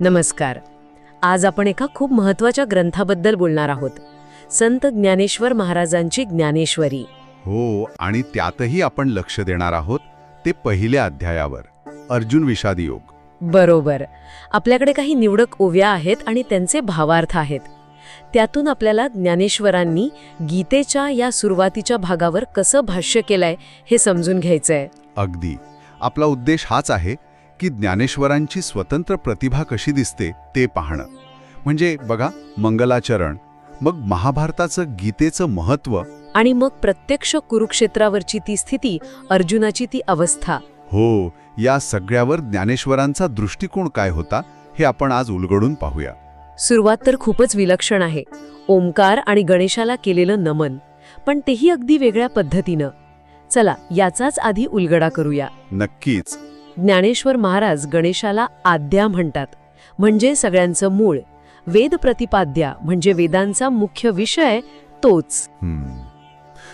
नमस्कार. आज आपण एका खूप महत्त्वाच्या ग्रंथाबद्दल बोलणार आहोत. संत ज्ञानेश्वर महाराजांची ज्ञानेश्वरी. हो आणि त्यातही आपण लक्ष देणार आहोत ते पहिल्या अध्यायावर अर्जुन विषादी योग. बरोबर. आपल्याकडे काही निवडक ओव्या आहेत आणि त्यांचे भावार्थ आहेत. त्यातून आपल्याला ज्ञानेश्वरांनी गीतेच्या या सुरुवातीच्या भागावर कसं भाष्य केलंय हे समजून घ्यायचंय. अगदी. आपला उद्देश हाच आहे की ज्ञानेश्वरांची स्वतंत्र प्रतिभा कशी दिसते ते पाहणं. म्हणजे बघा मंगलाचरण मग महाभारताचं गीतेचं महत्त्व. आणि मग प्रत्यक्ष कुरुक्षेत्रावरची ती स्थिती अर्जुनाची ती अवस्था. हो या सगळ्यावर ज्ञानेश्वरांचा दृष्टिकोन काय होता हे आपण आज उलगडून पाहूया. सुरुवात तर खूपच विलक्षण आहे. ओंकार आणि गणेशाला केलेलं नमन. पण तेही अगदी वेगळ्या पद्धतीनं. चला याचाच आधी उलगडा करूया. नक्कीच. ज्ञानेश्वर महाराज गणेशाला आद्या म्हणतात. म्हणजे सगळ्यांचं मूळ. वेद प्रतिपाद्या म्हणजे वेदांचा मुख्य विषय तोच. हम्म.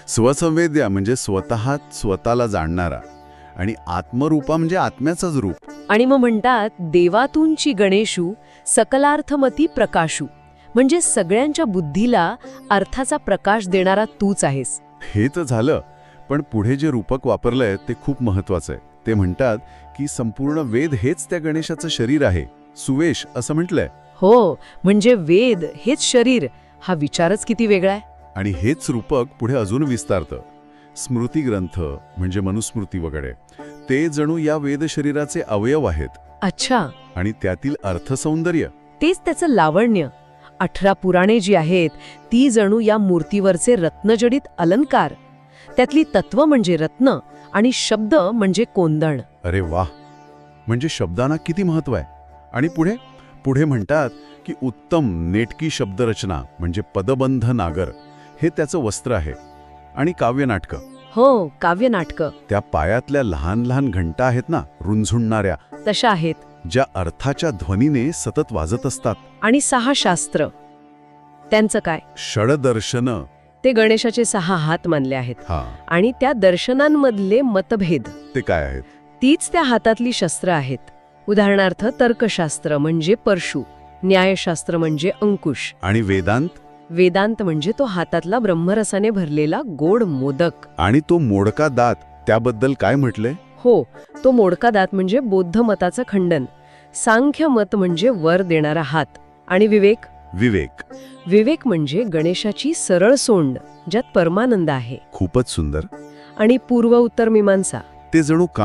स्वसंवेद्या म्हणजे स्वतः स्वतःला जाणणारा. आणि आत्मरूपा म्हणजे आत्म्याचंच रूप. आणि मग म्हणतात देवातूनची गणेशू सकलार्थमती प्रकाशू. म्हणजे सगळ्यांच्या बुद्धीला अर्थाचा प्रकाश देणारा तूच आहेस. हे तर झालं पण पुढे जे रूपक वापरलंय ते खूप महत्वाचं आहे ते म्हणतात की संपूर्ण वेद हेच त्या गणेशाचं शरीर आहे. सुवेश असं म्हटलंय. हो म्हणजे वेद हेच शरीर. हा विचारच किती वेगळा आहे. आणि हेच रूपक पुढे अजून विस्तारतं. स्मृती ग्रंथ म्हणजे मनुस्मृती वगैरे. ते जणू या वेद शरीराचे अवयव आहेत. अच्छा. आणि त्यातील अर्थसौंदर्य. तेच त्याचं लावण्य. अठरा पुराणे जी आहेत ती जणू या मूर्तीवरचे रत्नजडित अलंकार. त्यातली तत्व म्हणजे रत्न आणि शब्द म्हणजे कोंदण. अरे वाह! म्हणजे शब्दांना किती महत्त्व आहे? आणि पुढे? पुढे म्हणतात की उत्तम नेटकी शब्दरचना म्हणजे पदबंध नागर. हे त्याचं वस्त्र आहे. आणि काव्यनाटकं. हो काव्यनाटकं त्या पायातल्या लहान लहान घंटा आहेत ना रुंझुणणाऱ्या. तशा आहेत. ज्या अर्थाच्या ध्वनीने सतत वाजत असतात. आणि सहा शास्त्र. त्यांचं काय? षडदर्शन. ते गणेशाचे सहा हात मानले आहेत. हा. आणि त्या दर्शनांमधले मतभेद. ते काय आहेत? तीच त्या हातातली शस्त्र आहेत. उदाहरणार्थ तर्कशास्त्र म्हणजे परशु. न्यायशास्त्र म्हणजे अंकुश. आणि वेदांत? वेदांत म्हणजे तो हातातला ब्रह्मरसाने भरलेला गोड मोदक. आणि तो मोडका दात त्याबद्दल काय म्हटलंय हो तो मोडका दात म्हणजे बौद्ध मताचं खंडन. सांख्य मत म्हणजे वर देणारा हात. आणि विवेक? विवेक. विवेक म्हणजे गणेशाची सरळ सोंड ज्यात परमानंद आहे. खूपच सुंदर. आणि पूर्व उत्तर मीमांसा? ते जणू कान